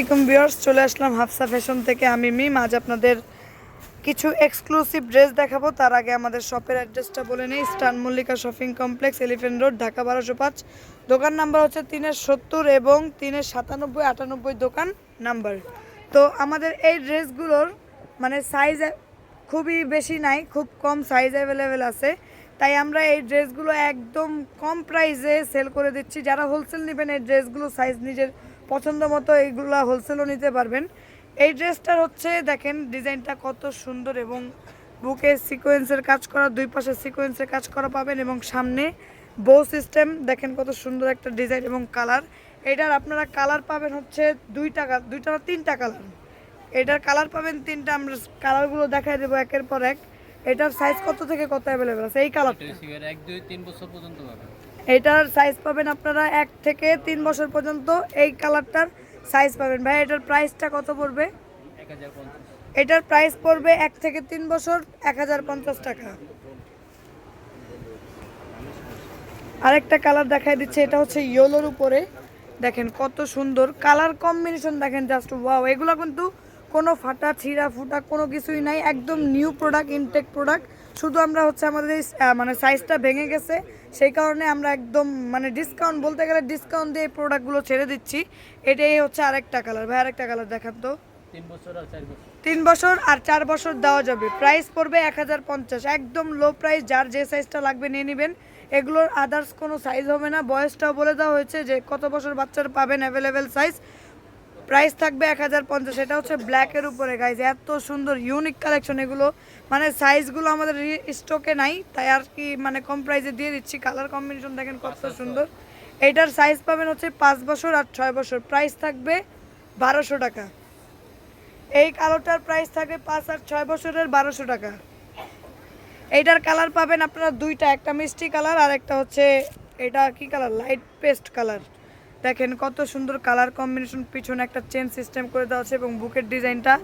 আসসালামাইকুম ভিউয়ার্স, চলে আসলাম হাফসা ফ্যাশন থেকে। আমি মিম, আজ আপনাদের কিছু এক্সক্লুসিভ ড্রেস দেখাবো। তার আগে আমাদের শপের অ্যাড্রেসটা বলে নিই। স্টান Mallika shopping complex elephant road Dhaka বারোশো পাঁচ। দোকান নাম্বার হচ্ছে তিনের সত্তর এবং তিনের সাতানব্বই, আটানব্বই দোকান নাম্বার তো আমাদের এই ড্রেসগুলোর মানে সাইজ খুবই বেশি নাই, খুব কম সাইজ অ্যাভেলেবেল আছে। তাই আমরা এই ড্রেসগুলো একদম কম প্রাইসে সেল করে দিচ্ছি। যারা হোলসেল নেবেন, এই ড্রেসগুলো সাইজ নিজের পছন্দ মতো এইগুলো হোলসেলও নিতে পারবেন। এই ড্রেসটার হচ্ছে, দেখেন, ডিজাইনটা কত সুন্দর এবং বুকে সিকোয়েন্সের কাজ করা, দুই পাশে সিকোয়েন্সের কাজ করা পাবেন এবং সামনে বো সিস্টেম দেখেন কত সুন্দর একটা ডিজাইন এবং কালার এটার আপনারা কালার পাবেন হচ্ছে দুইটা কা- দুইটা না তিনটা কালার এটার কালার পাবেন তিনটা, আমরা কালারগুলো দেখাই দেবো একের পর এক। এটার সাইজ কত থেকে কত অ্যাভেলেবেল আছে? এই কালারটা এক, দুই, তিন বছর পর্যন্ত পাবেন এটার সাইজ পাবেন আপনারা এক থেকে তিন বছর পর্যন্ত এই কালারটার সাইজ পাবেন। ভাই, এটার প্রাইসটা কত পড়বে? এটার প্রাইস পড়বে এক থেকে তিন বছর এক হাজার পঞ্চাশ টাকা। আরেকটা কালার দেখাই দিচ্ছে, এটা হচ্ছে ইয়েলোর উপরে। দেখেন কত সুন্দর। কালার কম্বিনেশন দেখেন জাস্ট ওয়াও এগুলো কিন্তু কোনো ফাটা ছিঁড়া ফুটা কোনো কিছুই নাই একদম নিউ প্রোডাক্ট ইনটেক প্রোডাক্ট শুধু আমরা হচ্ছে আমাদের এই মানে সাইজটা ভেঙে গেছে। সেই কারণে আমরা একদম মানে ডিসকাউন্ট বলতে গেলে ডিসকাউন্ট দিয়ে এই প্রোডাক্টগুলো ছেড়ে দিচ্ছি। এটাই হচ্ছে আরেকটা কালার ভাই আরেকটা কালার দেখান তো। তিন বছর আর চার বছর। তিন বছর আর চার বছর দেওয়া যাবে। প্রাইস পড়বে এক হাজার পঞ্চাশ। একদম লো প্রাইস যার যে সাইজটা লাগবে নিয়ে নেবেন। এগুলোর আদার্স কোনো সাইজ হবে না। বয়সটাও বলে দেওয়া হয়েছে যে কত বছর বাচ্চার পাবেন অ্যাভেলেবেল সাইজ প্রাইস থাকবে এক হাজার পঞ্চাশ এটা হচ্ছে ব্ল্যাকের উপরে গাইজ এত সুন্দর ইউনিক কালেকশন এগুলো। মানে সাইজগুলো আমাদের স্টকে নাই তাই আর কি মানে কম প্রাইসে দিয়ে দিচ্ছি। কালার কম্বিনেশন দেখেন কত সুন্দর। এইটার সাইজ পাবেন হচ্ছে পাঁচ বছর আর ছয় বছর। প্রাইস থাকবে বারোশো টাকা। এই কালোটার প্রাইস থাকবে পাঁচ আর ছয় বছরের বারোশো টাকা। এইটার কালার পাবেন আপনারা দুইটা একটা মিষ্টি কালার আর একটা হচ্ছে এটা কি কালার লাইট পেস্ট কালার দেখেন কত সুন্দর কালার কম্বিনেশন পিছনে একটা চেন সিস্টেম করে দেওয়া আছে এবং বুকের ডিজাইনটা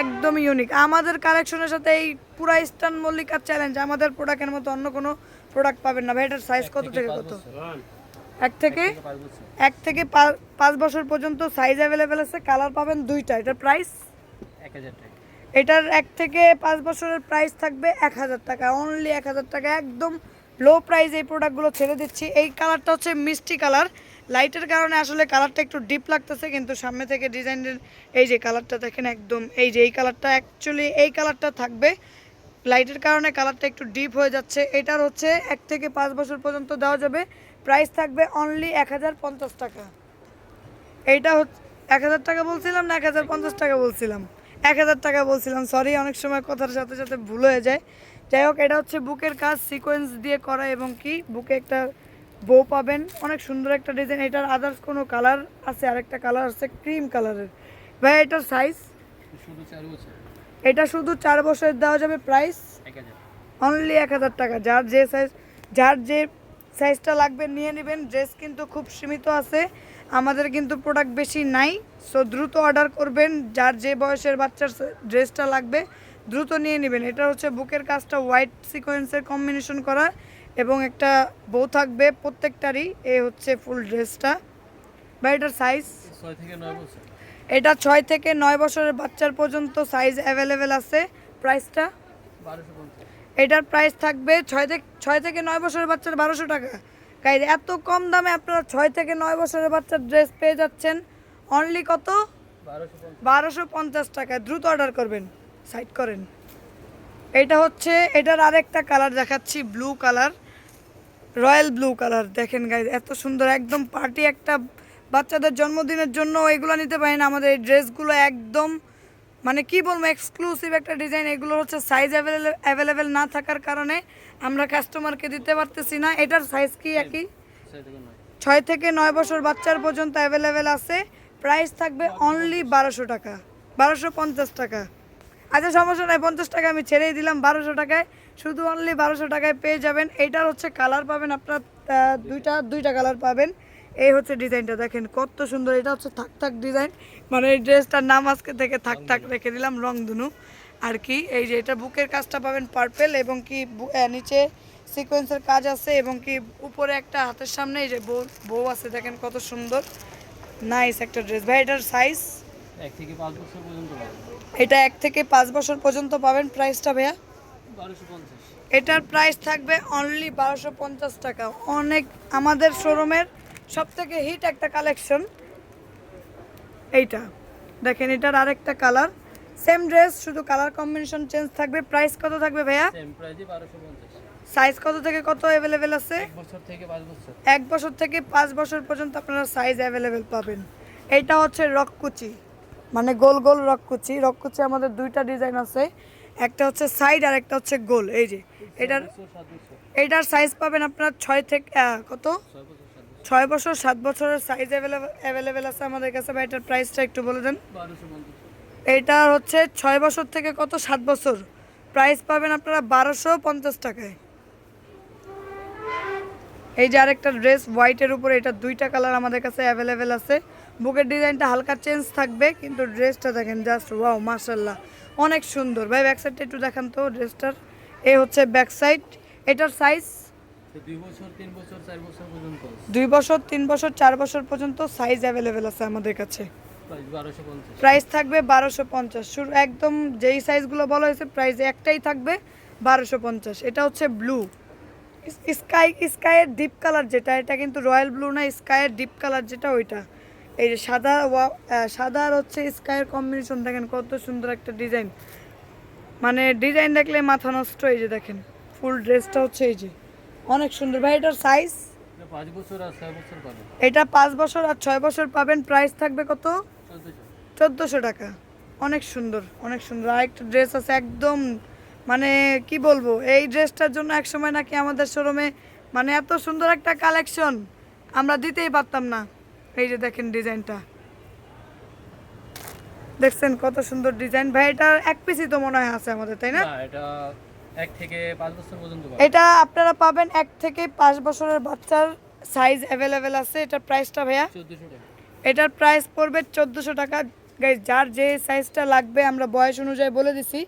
একদম ইউনিক আমাদের কালেকশনের সাথে এই পুরা ইস্টার্ন মল্লিকার চ্যালেঞ্জ আমাদের প্রোডাক্টের মতো অন্য কোনো প্রোডাক্ট পাবেন না। ভাই এটার সাইজ কত থেকে কত? এক থেকে এক থেকে পাঁচ বছর। পর্যন্ত সাইজ অ্যাভেলেবেল আছে কালার পাবেন দুইটা। এটার প্রাইস এক হাজার টাকা। এটার এক থেকে পাঁচ বছরের প্রাইস থাকবে এক হাজার টাকা। অনলি এক হাজার টাকা। একদম লো প্রাইস এই প্রোডাক্টগুলো ছেড়ে দিচ্ছি। এই কালারটা হচ্ছে মিষ্টি কালার লাইটের কারণে আসলে কালারটা একটু ডিপ লাগতেছে, কিন্তু সামনে থেকে ডিজাইনের এই যে কালারটা দেখেন একদম, এই যে এই কালারটা অ্যাকচুয়ালি এই কালারটা থাকবে। লাইটের কারণে কালারটা একটু ডিপ হয়ে যাচ্ছে। এটার হচ্ছে এক থেকে পাঁচ বছর পর্যন্ত দেওয়া যাবে। প্রাইস থাকবে অনলি এক হাজার পঞ্চাশ টাকা। এইটা হচ্ছে এক হাজার টাকা বলছিলাম না এক হাজার পঞ্চাশ টাকা বলছিলাম? এক হাজার টাকা বলছিলাম সরি অনেক সময় কথার সাথে সাথে ভুল হয়ে যায়। যাই হোক, এটা হচ্ছে বুকের কাজ সিকোয়েন্স দিয়ে করা এবং কি? বুকে একটা বউ পাবেন। অনেক সুন্দর একটা ডিজাইন এটার আদার্স কোনো কালার আছে? আরেকটা কালার আছে ক্রিম কালারের ভাই এটার সাইজ শুধু চার বছর। এটা শুধু চার বছরের দেওয়া যাবে প্রাইস অনলি এক হাজার টাকা। যার যে সাইজ যার যে সাইজটা লাগবে নিয়ে নেবেন। ড্রেস কিন্তু খুব সীমিত আছে। আমাদের কিন্তু প্রোডাক্ট বেশি নাই। সো দ্রুত অর্ডার করবেন। যার যে বয়সের বাচ্চার ড্রেসটা লাগবে দ্রুত নিয়ে নেবেন। এটা হচ্ছে বুকের কাজটা হোয়াইট সিকোয়েন্সের কম্বিনেশন করা। এবং একটা বউ থাকবে প্রত্যেকটারই এ হচ্ছে ফুল ড্রেসটা। বা এটার সাইজ এটা ছয় থেকে নয় বছরের বাচ্চার পর্যন্ত সাইজ অ্যাভেলেবেল আছে। প্রাইসটা এটার প্রাইস থাকবে ছয় থেকে ছয় থেকে নয় বছরের বাচ্চার বারোশো টাকা। গাইজ এত কম দামে আপনারা ছয় থেকে নয় বছরের বাচ্চার ড্রেস পেয়ে যাচ্ছেন। অনলি কত? বারোশো পঞ্চাশ। বারোশো পঞ্চাশ টাকা দ্রুত অর্ডার করবেন। সাইড করেন। এটা হচ্ছে, এটার আরেকটা কালার দেখাচ্ছি blue colour royal blue colour দেখেন গাইজ এত সুন্দর, একদম পার্টি একটা, বাচ্চাদের জন্মদিনের জন্য এগুলো নিতে পারেন আমাদের এই ড্রেসগুলো একদম মানে কি বলব এক্সক্লুসিভ একটা ডিজাইন এগুলো হচ্ছে সাইজ অ্যাভেলেবেল না থাকার কারণে আমরা কাস্টমারকে দিতে পারতেছি না। এটার সাইজ কি একই? ছয় থেকে নয় ছয় থেকে নয় বছর বাচ্চার পর্যন্ত অ্যাভেলেবেল আছে। প্রাইস থাকবে অনলি বারোশো টাকা, বারোশো পঞ্চাশ টাকা। আচ্ছা সমস্যা নাই পঞ্চাশ টাকা আমি ছেড়েই দিলাম বারোশো টাকায়। শুধু অনলি বারোশো টাকায় পেয়ে যাবেন। এইটার হচ্ছে কালার পাবেন আপনার দুইটা দুইটা কালার পাবেন। এই হচ্ছে ডিজাইনটা দেখেন কত সুন্দর এটা হচ্ছে থাক থাক ডিজাইন। মানে এই ড্রেসটার নাম আজকে থেকে থাক থাক রেখে দিলাম রংধনু আর কি এই যে এটা বুকের কাজটা পাবেন পার্পেল এবং কি নিচে সিকোয়েন্সের কাজ আছে এবং কি উপরে একটা হাতের সামনে এই যে বউ বউ আছে দেখেন কত সুন্দর। নাইস একটা ড্রেস ভাই এটার সাইজ এক থেকে পাঁচ বছর পর্যন্ত এটা এক থেকে পাঁচ বছর পর্যন্ত পাবেন প্রাইসটা ভাইয়া। এটার প্রাইস থাকবে অনলি বারোশো পঞ্চাশ টাকা। অনেক আমাদের শোরুমের সব থেকে হিট একটা কালেকশন এইটা। দেখেন এটার আরেকটা কালার সেম ড্রেস শুধু কালার কম্বিনেশন চেঞ্জ থাকবে। প্রাইস কত থাকবে ভাইয়া? সাইজ কত থেকে কত অ্যাভেলেবেল আছে? এক বছর থেকে পাঁচ বছর। পর্যন্ত আপনারা সাইজ অ্যাভেলেবেল পাবেন। এইটা হচ্ছে রককুচি। মানে গোল গোল রককুচি। রককুচি আমাদের দুইটা ডিজাইন আছে। একটা হচ্ছে সাইড আর একটা হচ্ছে গোল। এই যে, এটার এটার সাইজ পাবেন আপনার ছয় থেকে কত? ছয় বছর, সাত বছরের সাইজ অ্যাভেলেবেল আছে আমাদের কাছে। বা এটার প্রাইসটা একটু বলে দেন। এটা হচ্ছে ছয় বছর থেকে কত? সাত বছর। প্রাইস পাবেন আপনারা বারোশো পঞ্চাশ টাকায়। এই যে আরেকটা ড্রেস হোয়াইটের উপরে, এটা দুইটা কালার আমাদের কাছে অ্যাভেলেবেল আছে। বুকের ডিজাইনটা হালকা চেঞ্জ থাকবে কিন্তু ড্রেসটা দেখেন জাস্ট ওয়াও মার্শাল্লাহ অনেক সুন্দর। ভাই ব্যাক সাইডটা একটু দেখান তো ড্রেসটার। এ হচ্ছে ব্যাক সাইড এটার সাইজ দুই বছর তিন বছর চার বছর পর্যন্ত। সাইজ অ্যাভেলেবেল আছে আমাদের কাছে। প্রাইস প্রাইস থাকবে বারোশো পঞ্চাশ। শুরু একদম যেই সাইজগুলো বলা হয়েছে প্রাইস একটাই থাকবে বারোশো পঞ্চাশ। এটা হচ্ছে ব্লু স্কাই স্কাইয়ের ডিপ কালার যেটা এটা কিন্তু রয়্যাল ব্লু না স্কাইয়ের ডিপ কালার যেটা ওইটা। এই যে সাদা সাদা আর হচ্ছে স্কাইয়ের কম্বিনেশন দেখেন কত সুন্দর একটা ডিজাইন। মানে ডিজাইন দেখলে মাথা নষ্ট এই যে দেখেন ফুল ড্রেসটা হচ্ছে এই যে। অনেক সুন্দর। ভাই এটার সাইজ এটা পাঁচ বছর আর ছয় বছর পাবেন। প্রাইস থাকবে কত? চোদ্দোশো। চোদ্দোশো টাকা। অনেক সুন্দর অনেক সুন্দর। আরেকটা ড্রেস আছে একদম মানে কি বলব এই ড্রেসটার জন্য এক সময় নাকি আমাদের শোরুমে মানে এত সুন্দর একটা কালেকশন আমরা দিতেই পারতাম না। এই যে দেখেন ডিজাইনটা। দেখছেন কত সুন্দর ডিজাইন। ভাই এটা এক পিসই তো মনে হয় আছে আমাদের তাই না? এটা এক থেকে পাঁচ বছর পর্যন্ত এটা আপনারা পাবেন এক থেকে পাঁচ বছরের বাচ্চার সাইজ অ্যাভেলেবেল আছে। এটার প্রাইসটা ভাইয়া? এটার প্রাইস পড়বে চোদ্দোশো টাকা। গাইজ যার যে সাইজটা লাগবে আমরা বয়স অনুযায়ী বলে দিছি।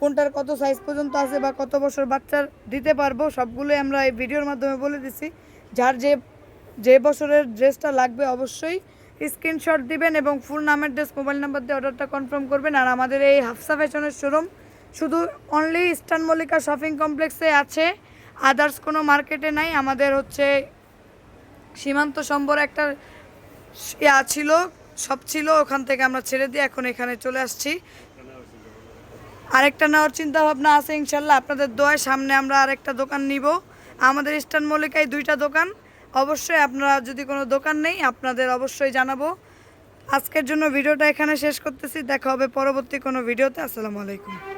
কোনটার কত সাইজ পর্যন্ত আছে বা কত বছর বাচ্চার দিতে পারব সবগুলোই আমরা এই ভিডিওর মাধ্যমে বলে দিছি। যার যে যে বছরের ড্রেসটা লাগবে অবশ্যই স্ক্রিনশট দিবেন এবং ফুল নামের ড্রেস মোবাইল নাম্বার দিয়ে অর্ডারটা কনফার্ম করবেন। আর আমাদের এই হাফসা ফ্যাশনের শোরুম শুধু অনলি ইস্টার্ন মল্লিকা শপিং কমপ্লেক্সে আছে আদার্স কোনো মার্কেটে নাই। আমাদের হচ্ছে সীমান্ত সম্বর একটা ইয়া ছিল সব ছিল, ওখান থেকে আমরা ছেড়ে দিয়ে এখন এখানে চলে আসছি। আরেকটা নেওয়ার চিন্তা ভাবনা আছে ইনশাল্লাহ। আপনাদের দোয়ায় সামনে আমরা আরেকটা দোকান নিব। আমাদের ইস্টার্ন মল্লিকায় দুইটা দোকান। অবশ্যই আপনারা যদি কোনো দোকান নেই, আপনাদের অবশ্যই জানাব। আজকের জন্য ভিডিওটা এখানে শেষ করতেছি। দেখা হবে পরবর্তী কোনো ভিডিওতে। আসসালামু আলাইকুম।